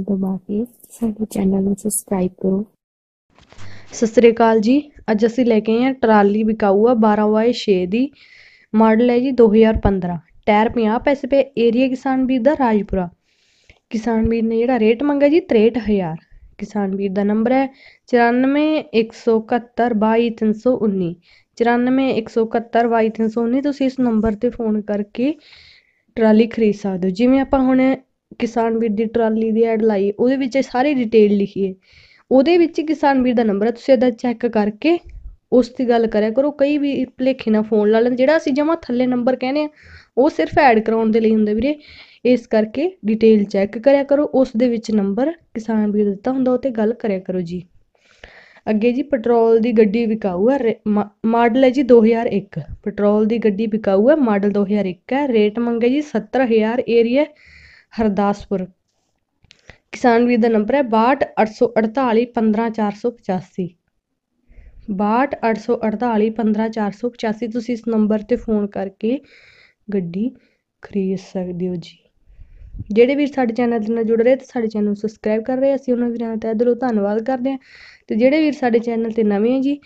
ਨੂੰ ਦਬਾ ਕੇ ਸਾਡੇ ਚੈਨਲ ਨੂੰ ਸਬਸਕ੍ਰਾਈਬ ਕਰੋ। ਸਤਿ ਸ੍ਰੀ ਅਕਾਲ ਜੀ। ਅੱਜ ਅਸੀਂ ਲੈ ਕੇ ਆਏ ਹਾਂ ਟਰਾਲੀ ਵਿਕਾਊ ਆ 12/6 ਦੀ ਮਾਡਲ ਹੈ ਜੀ 2015 ਟਾਇਰ 50 ਪੈਸੇ ਪਏ। ਏਰੀਆ ਕਿਸਾਨ ਵੀਰ ਦਾ ਰਾਜਪੁਰਾ। ਕਿਸਾਨ ਵੀਰ ਨੇ ਜਿਹੜਾ ਰੇਟ ਮੰਗਿਆ ਜੀ 63000 ਕਿਸਾਨ ਵੀਰ ਦਾ ਨੰਬਰ ਹੈ 9417722319 9417722319 ਤੁਸੀਂ ਇਸ ਨੰਬਰ ਤੇ ਫੋਨ ਕਰਕੇ ਟਰਾਲੀ ਖਰੀਦ ਸਕਦੇ ਹੋ ਜਿਵੇਂ ਆਪਾਂ ਹੁਣ ਕਿਸਾਨ ਵੀਰ ਦੀ ਟਰਾਲੀ ਦੀ ਐਡ ਲਾਈ, ਉਹਦੇ ਵਿੱਚ ਸਾਰੀ ਡਿਟੇਲ ਲਿਖੀ ਹੈ। ਉਹਦੇ ਵਿੱਚ ਕਿਸਾਨ ਵੀਰ ਦਾ ਨੰਬਰ ਹੈ ਤੁਸੀਂ ਇਹਦਾ ਚੈੱਕ ਕਰਕੇ ਉਸ ਦੀ ਗੱਲ ਕਰਿਆ ਕਰੋ, ਕਈ ਵੀ ਭੁਲੇਖੇ ਨਾਲ ਫੋਨ ਲਾ ਲੈਂਦੇ ਜਿਹੜਾ ਅਸੀਂ ਜਮਾ ਥੱਲੇ ਨੰਬਰ ਕਹਿੰਦੇ ਆ ਉਹ ਸਿਰਫ ਐਡ ਕਰਾਉਣ ਦੇ ਲਈ ਹੁੰਦਾ ਵੀਰੇ। ਇਸ ਕਰਕੇ ਡਿਟੇਲ ਚੈੱਕ ਕਰਿਆ ਕਰੋ, ਉਸ ਦੇ ਵਿੱਚ ਨੰਬਰ ਕਿਸਾਨ ਵੀਰ ਦਿੱਤਾ ਹੁੰਦਾ, ਉਹ ਤੇ ਗੱਲ ਕਰਿਆ ਕਰੋ ਜੀ। ਅੱਗੇ ਜੀ ਪੈਟਰੋਲ ਦੀ ਗੱਡੀ ਵਿਕਾਊ ਹੈ ਮਾਡਲ ਹੈ ਜੀ 2001 ਪੈਟਰੋਲ ਦੀ ਗੱਡੀ ਵਿਕਾਊ ਹੈ ਮਾਡਲ 2001 ਹੈ ਰੇਟ ਮੰਗੇ ਜੀ 70000 ਏਰੀਆ। ਹਰਦਾਸਪੁਰ। ਕਿਸਾਨ ਵੀਰ ਦਾ ਨੰਬਰ ਹੈ 62848 15485 62848 15485 ਤੁਸੀਂ ਇਸ ਨੰਬਰ ਤੇ ਫੋਨ ਕਰਕੇ ਗੱਡੀ ਖਰੀਦ ਸਕਦੇ ਹੋ ਜੀ। ਜਿਹੜੇ ਵੀਰ ਸਾਡੇ ਚੈਨਲ ਦੇ ਨਾਲ ਜੁੜ ਰਹੇ ਤੇ ਸਾਡੇ ਚੈਨਲ ਨੂੰ ਸਬਸਕ੍ਰਾਈਬ ਕਰ ਰਹੇ, ਅਸੀਂ ਉਹਨਾਂ ਵੀਰਾਂ ਦਾ ਤਹਿ ਦਿਲੋਂ ਧੰਨਵਾਦ ਕਰਦੇ ਹਾਂ। ਤੇ ਜਿਹੜੇ ਵੀਰ ਸਾਡੇ ਚੈਨਲ ਤੇ ਨਵੇਂ ਹੈ ਜੀ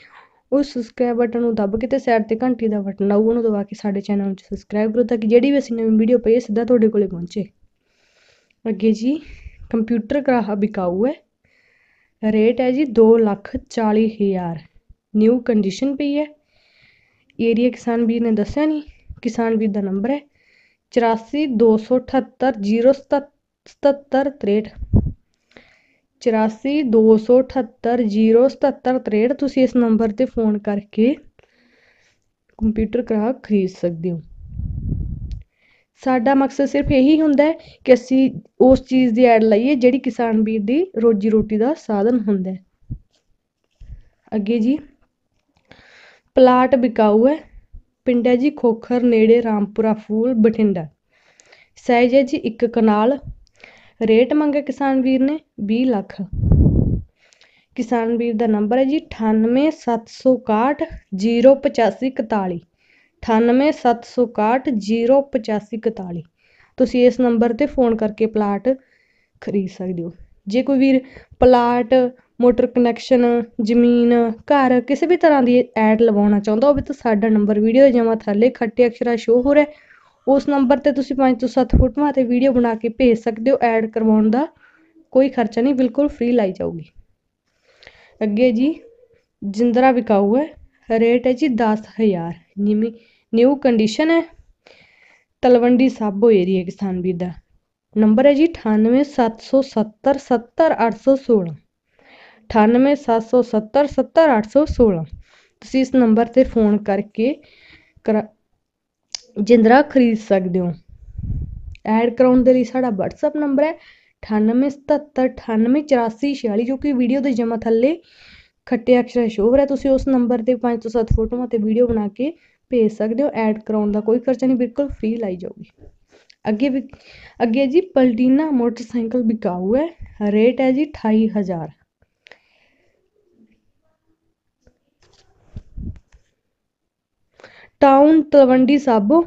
ਉਹ ਸਬਸਕ੍ਰਾਈਬ ਬਟਨ ਨੂੰ ਦੱਬ ਕੇ ਤੇ ਸਾਈਡ ਤੇ ਘੰਟੀ ਦਾ ਬਟਨ ਆਊ ਉਹਨੂੰ ਦਬਾ ਕੇ ਸਾਡੇ ਚੈਨਲ ਨੂੰ ਸਬਸਕ੍ਰਾਈਬ ਕਰੋ, ਤਾਂ ਕਿ ਜਿਹੜੀ ਵੀ ਅਸੀਂ ਨਵੀਂ ਵੀਡੀਓ ਪਈਏ ਸਿੱਧਾ ਤੁਹਾਡੇ ਕੋਲੇ ਪਹੁੰਚੇ। ਅੱਗੇ ਜੀ ਕੰਪਿਊਟਰ ਗਰਾਹਾ ਬਿਕਾਊ ਹੈ। ਰੇਟ ਹੈ ਜੀ 2 ਲੱਖ 40 ਹਜ਼ਾਰ। ਨਿਊ ਕੰਡੀਸ਼ਨ ਪਈ ਹੈ। ਏਰੀਆ ਕਿਸਾਨ ਵੀਰ ਨੇ ਦੱਸਿਆ ਨਹੀਂ ਕਿਸਾਨ ਵੀਰ ਦਾ ਨੰਬਰ ਹੈ 8428707763 8428707763 ਤੁਸੀਂ ਇਸ ਨੰਬਰ ਤੇ ਫੋਨ ਕਰਕੇ ਕੰਪਿਊਟਰ ਗ੍ਰਾਹਕ ਖਰੀਦ ਸਕਦੇ ਹੋ। ਸਾਡਾ ਮਕਸਦ ਸਿਰਫ ਇਹੀ ਹੁੰਦਾ ਹੈ ਕਿ ਅਸੀਂ ਉਸ ਚੀਜ਼ ਦੀ ਐਡ ਲਾਈਏ ਜਿਹੜੀ ਕਿਸਾਨ ਵੀਰ ਦੀ ਰੋਜੀ ਰੋਟੀ ਦਾ ਸਾਧਨ ਹੁੰਦਾ ਅੱਗੇ ਜੀ, ਪਲਾਟ ਬਿਕਾਊ ਹੈ। ਪਿੰਡ ਹੈ ਜੀ ਖੋਖਰ, ਨੇੜੇ ਰਾਮਪੁਰਾ ਫੂਲ, ਬਠਿੰਡਾ। ਸਾਈਜ਼ ਹੈ ਜੀ ਇੱਕ ਕਨਾਲ। ਰੇਟ ਮੰਗਿਆ ਕਿਸਾਨ ਵੀਰ ਨੇ 20 ਲੱਖ। ਕਿਸਾਨ ਵੀਰ ਦਾ ਨੰਬਰ ਹੈ ਜੀ ਅਠਾਨਵੇਂ ਸੱਤ ਸੌ ਇਕਾਹਠ, ਜੀਰੋ ਪਚਾਸੀ ਇਕਤਾਲੀ। ਤੁਸੀਂ ਇਸ ਨੰਬਰ ਤੇ ਫੋਨ ਕਰਕੇ ਪਲਾਟ ਖਰੀਦ ਸਕਦੇ ਹੋ। ਜੇ ਕੋਈ ਵੀਰ ਪਲਾਟ, ਮੋਟਰ ਕਨੈਕਸ਼ਨ, ਜ਼ਮੀਨ, ਘਰ ਕਿਸੇ ਵੀ ਤਰ੍ਹਾਂ ਦੀ ਐਡ ਲਵਾਉਣਾ ਚਾਹੁੰਦਾ ਹੋਵੇ ਤਾਂ ਸਾਡਾ ਨੰਬਰ ਵੀਡੀਓ ਜਮਾ ਥੱਲੇ ਖੱਟੇ ਅਕਸ਼ਰਾਂ ਸ਼ੋ ਹੋ ਰਿਹਾ ਉਸ ਨੰਬਰ ਤੇ ਤੁਸੀਂ 5 ਤੋਂ 7 ਫੋਟੋਆਂ ਤੇ ਵੀਡੀਓ ਬਣਾ ਕੇ ਭੇਜ ਸਕਦੇ ਹੋ। ਐਡ ਕਰਵਾਉਣ ਦਾ ਕੋਈ ਖਰਚਾ ਨਹੀਂ, ਬਿਲਕੁਲ ਫ੍ਰੀ ਲਾਈ ਜਾਊਗੀ। ਅੱਗੇ ਜੀ, ਜਿੰਦਰਾ ਵਿਕਾਊ ਹੈ। ਰੇਟ ਹੈ ਜੀ 10000 ਨਿਮੀ ਨਿਊ ਕੰਡੀਸ਼ਨ ਹੈ ਤਲਵੰਡੀ ਸਾਬੋ ਏਰੀਆ ਕਿਸਾਨ ਵੀਰ ਦਾ ਨੰਬਰ ਹੈ ਜੀ 987707 70816 987707 70816 ਤੁਸੀਂ ਇਸ ਨੰਬਰ ਤੇ ਫੋਨ ਕਰਕੇ ਜਿੰਦਰਾ ਖਰੀਦ ਸਕਦੇ ਹੋ ਐਡ ਕਰਾਉਣ ਦੇ ਲਈ ਸਾਡਾ WhatsApp ਨੰਬਰ ਹੈ 9877988446 ਜੋ ਕਿ ਵੀਡੀਓ ਦੇ ਜਮਾ ਥੱਲੇ ਖੱਟੇ ਅਕਸ਼ਰਾਂ ਸ਼ੋ ਹੋ ਰਿਹਾ ਤੁਸੀਂ ਉਸ ਨੰਬਰ ਤੇ 5 ਤੋਂ 7 ਫੋਟੋਆਂ ਤੇ ਵੀਡੀਓ ਬਣਾ ਕੇ ਭੇਜ ਸਕਦੇ ਹੋ ਐਡ ਕਰਾਉਣ ਦਾ ਕੋਈ ਖਰਚਾ ਨਹੀਂ, ਬਿਲਕੁਲ ਫ੍ਰੀ ਲਾਈ ਜਾਊਗੀ। ਅੱਗੇ ਵੀ, ਅੱਗੇ ਜੀ ਪਲਟੀਨਾ ਮੋਟਰਸਾਈਕਲ ਵਿਕਾਊ ਹੈ, ਰੇਟ ਹੈ ਜੀ 28000 ਟਾਊਨ ਤਲਵੰਡੀ ਸਾਬੋ,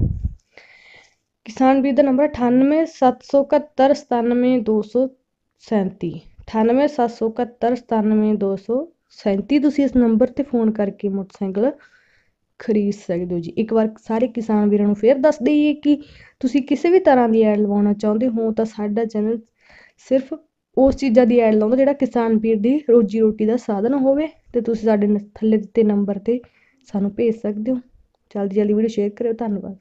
ਕਿਸਾਨ ਵੀਰ ਦਾ ਨੰਬਰ 9877797237 9877797237 ਤੁਸੀਂ ਇਸ ਨੰਬਰ ਤੇ ਫੋਨ ਕਰਕੇ ਮੋਟਰਸਾਈਕਲ ਖਰੀਦ ਸਕਦੇ ਹੋ ਜੀ। ਇੱਕ ਵਾਰ ਸਾਰੇ ਕਿਸਾਨ ਵੀਰਾਂ ਨੂੰ ਫੇਰ ਦੱਸ ਦਈਏ ਕਿ ਤੁਸੀਂ ਕਿਸੇ ਵੀ ਤਰ੍ਹਾਂ ਦੀ ਐਡ ਲਵਾਉਣਾ ਚਾਹੁੰਦੇ ਹੋ ਤਾਂ ਸਾਡਾ ਚੈਨਲ ਸਿਰਫ ਉਸ ਚੀਜ਼ਾਂ ਦੀ ਐਡ ਲਾਉਂਦਾ ਜਿਹੜਾ ਕਿਸਾਨ ਵੀਰ ਦੀ ਰੋਜੀ ਰੋਟੀ ਦਾ ਸਾਧਨ ਹੋਵੇ ਤੇ ਤੁਸੀਂ ਸਾਡੇ ਥੱਲੇ ਦਿੱਤੇ ਨੰਬਰ ਤੇ ਸਾਨੂੰ ਭੇਜ ਸਕਦੇ ਹੋ। ਜਲਦੀ ਜਲਦੀ ਵੀਡੀਓ ਸ਼ੇਅਰ ਕਰਿਓ। ਧੰਨਵਾਦ।